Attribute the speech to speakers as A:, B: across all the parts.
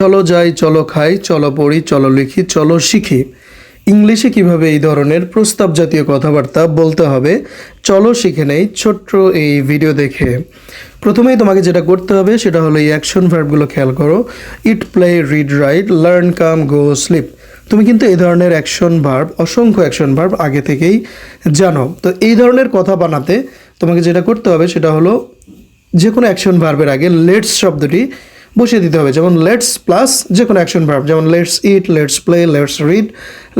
A: চলো যাই, চলো খাই, চলো পড়ি, চলো লিখি, চলো শিখি। ইংলিশে কীভাবে এই ধরনের প্রস্তাব জাতীয় কথাবার্তা বলতে হবে, চলো শিখে নেই ছোট্ট এই ভিডিও দেখে। প্রথমেই তোমাকে যেটা করতে হবে, সেটা হলো এই অ্যাকশন ভার্বগুলো খেয়াল করো। Eat play read write learn come go sleep তুমি কিন্তু এই ধরনের অ্যাকশন ভার্ব অসংখ্য অ্যাকশন ভার্ব আগে থেকেই জানো। তো এই ধরনের কথা বানাতে তোমাকে যেটা করতে হবে, সেটা হলো যে কোনো অ্যাকশন ভার্বের আগে লেটস শব্দটি বসিয়ে দিতে হবে। যেমন লেটস প্লাস যে কোনো অ্যাকশন ভার্ব যেমন let's eat let's play let's read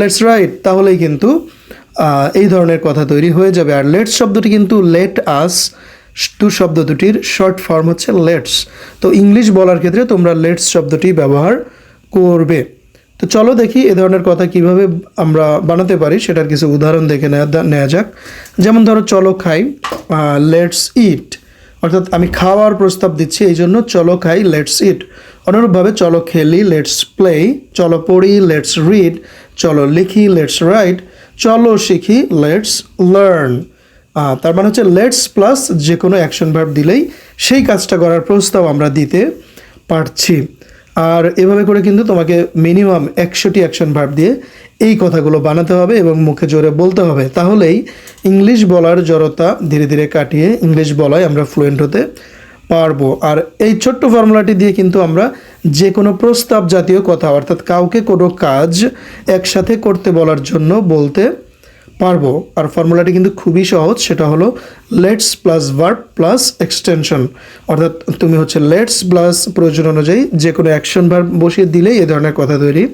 A: let's write তাহলেই কিন্তু এই ধরনের কথা তৈরি হয়ে যাবে। আর লেটস শব্দটি কিন্তু লেট আস টু শব্দ দুটির শর্ট ফর্ম হচ্ছে লেটস তো ইংলিশ বলার ক্ষেত্রে তোমরা লেটস শব্দটি ব্যবহার করবে। তো চলো দেখি এ ধরনের কথা কীভাবে আমরা বানাতে পারি, সেটার কিছু উদাহরণ দেখে নেওয়া নেওয়া যাক। যেমন ধরো চলো খাই লেটস ইট অর্থাৎ আমি খাওয়ার প্রস্তাব দিচ্ছি, এই জন্য চলো খাই লেটস ইট অনুরূপভাবে চলো খেলি লেটস প্লে চলো পড়ি লেটস রিড চলো লিখি লেটস রাইট চলো শিখি লেটস লার্ন তার মানে হচ্ছে লেটস প্লাস যে কোনো অ্যাকশন ভার্ব দিলেই সেই কাজটা করার প্রস্তাব আমরা দিতে পারছি। আর এভাবে করে কিন্তু তোমাকে মিনিমাম একশোটি অ্যাকশন ভার্ব দিয়ে এই কথাগুলো বানাতে হবে এবং মুখে জোরে বলতে হবে। তাহলেই ইংলিশ বলার জড়তা ধীরে ধীরে কাটিয়ে ইংলিশ বলায় আমরা ফ্লুয়েন্ট হতে পারব। আর এই ছোট্ট ফর্মুলাটি দিয়ে কিন্তু আমরা যে কোনো প্রস্তাব জাতীয় কথা, অর্থাৎ কাউকে কোনো কাজ একসাথে করতে বলার জন্য বলতে পারব। আর ফর্মুলাটি কিন্তু খুবই সহজ, সেটা হলো let's plus verb plus extension অর্থাৎ তুমি হচ্ছে লেটস প্লাস প্রয়োজন অনুযায়ী যে কোনো অ্যাকশন ভার্ব বসিয়ে দিলেই এ ধরনের কথা তৈরি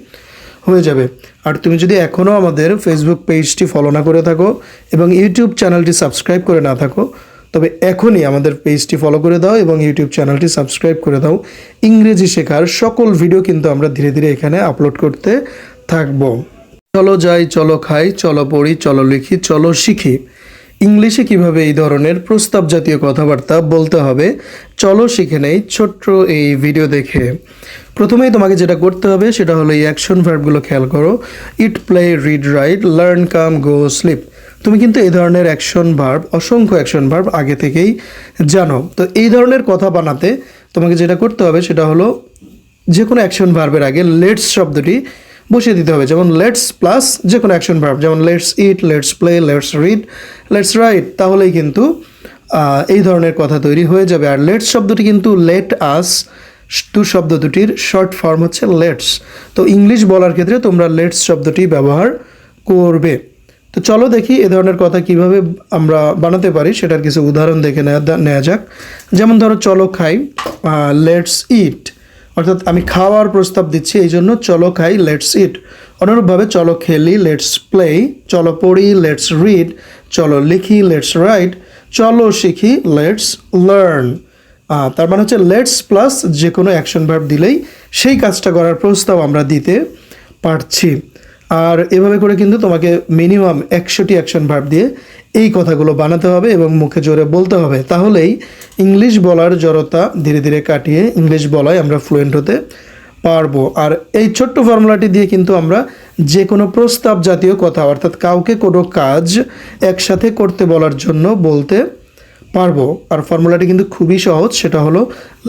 A: হয়ে যাবে। আর তুমি যদি এখনও আমাদের ফেসবুক পেজটি ফলো না করে থাকো এবং ইউটিউব চ্যানেলটি সাবস্ক্রাইব করে না থাকো, তবে এখনই আমাদের পেজটি ফলো করে দাও এবং ইউটিউব চ্যানেলটি সাবস্ক্রাইব করে দাও। ইংরেজি শেখার সকল ভিডিও কিন্তু আমরা ধীরে ধীরে এখানে আপলোড করতে থাকব। চলো যাই, চলো খাই, চলো পড়ি, চলো লিখি, চলো শিখি। ইংলিশে কীভাবে এই ধরনের প্রস্তাব জাতীয় কথাবার্তা বলতে হবে, চলো শিখে নেই ছোট্ট এই ভিডিও দেখে। প্রথমেই তোমাকে যেটা করতে হবে, সেটা হলো এই অ্যাকশন ভার্বগুলো খেয়াল করো। Eat play read write learn come go sleep তুমি কিন্তু এই ধরনের অ্যাকশন ভার্ব অসংখ্য অ্যাকশন ভার্ব আগে থেকেই জানো। তো এই ধরনের কথা বানাতে তোমাকে যেটা করতে হবে, সেটা হলো যে কোনো অ্যাকশন ভার্বের আগে লেটস শব্দটি বসিয়ে দিতে হবে। যেমন লেটস প্লাস যে কোনো অ্যাকশন ভার্ব যেমন let's eat let's play let's read let's write তাহলেই কিন্তু এই ধরনের কথা তৈরি হয়ে যাবে। আর লেটস শব্দটি কিন্তু লেট আস দু শব্দ দুটির শর্ট ফর্ম হচ্ছে লেটস তো ইংলিশ বলার ক্ষেত্রে তোমরা লেটস শব্দটি ব্যবহার করবে। তো চলো দেখি এ ধরনের কথা কীভাবে আমরা বানাতে পারি, সেটার কিছু উদাহরণ দেখে নেওয়া যাক। যেমন ধরো চলো খাই লেটস ইট অর্থাৎ আমি খাওয়ার প্রস্তাব দিচ্ছি, এই জন্য চলো খাই লেটস ইট অনুরূপভাবে চলো খেলি লেটস প্লে চলো পড়ি লেটস রিড চলো লিখি লেটস রাইট চলো শিখি লেটস লার্ন তার মানে হচ্ছে লেটস প্লাস যে কোনো অ্যাকশন ভার্ব দিলেই সেই কাজটা করার প্রস্তাব আমরা দিতে পারছি। আর এভাবে করে কিন্তু তোমাকে মিনিমাম একশোটি অ্যাকশন ভার্ব দিয়ে এই কথাগুলো বানাতে হবে এবং মুখে জোরে বলতে হবে। তাহলেই ইংলিশ বলার জড়তা ধীরে ধীরে কাটিয়ে ইংলিশ বলায় আমরা ফ্লুয়েন্ট হতে পারব। আর এই ছোট্ট ফর্মুলাটি দিয়ে কিন্তু আমরা যে কোনো প্রস্তাব জাতীয় কথা, অর্থাৎ কাউকে কোনো কাজ একসাথে করতে বলার জন্য বলতে পারব। আর ফর্মুলাটি কিন্তু খুবই সহজ, সেটা হলো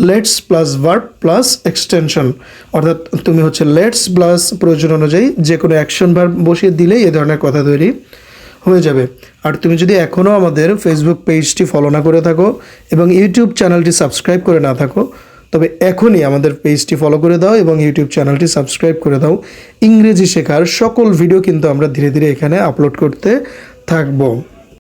A: let's plus verb plus extension অর্থাৎ তুমি হচ্ছে লেটস প্লাস প্রয়োজন অনুযায়ী যে কোনো অ্যাকশন ভার্ব বসিয়ে দিলেই এ ধরনের কথা তৈরি হয়ে যাবে। আর তুমি যদি এখনও আমাদের ফেসবুক পেজটি ফলো না করে থাকো এবং ইউটিউব চ্যানেলটি সাবস্ক্রাইব করে না থাকো, তবে এখনই আমাদের পেজটি ফলো করে দাও এবং ইউটিউব চ্যানেলটি সাবস্ক্রাইব করে দাও। ইংরেজি শেখার সকল ভিডিও কিন্তু আমরা ধীরে ধীরে এখানে আপলোড করতে থাকব।